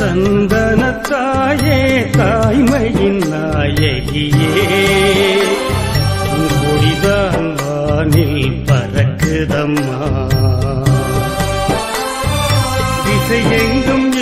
சந்தனத்தாயே தாய்மையின் நாயகியே. குடிதான் வானில் பறக்குதம்மா. திசையெங்கும்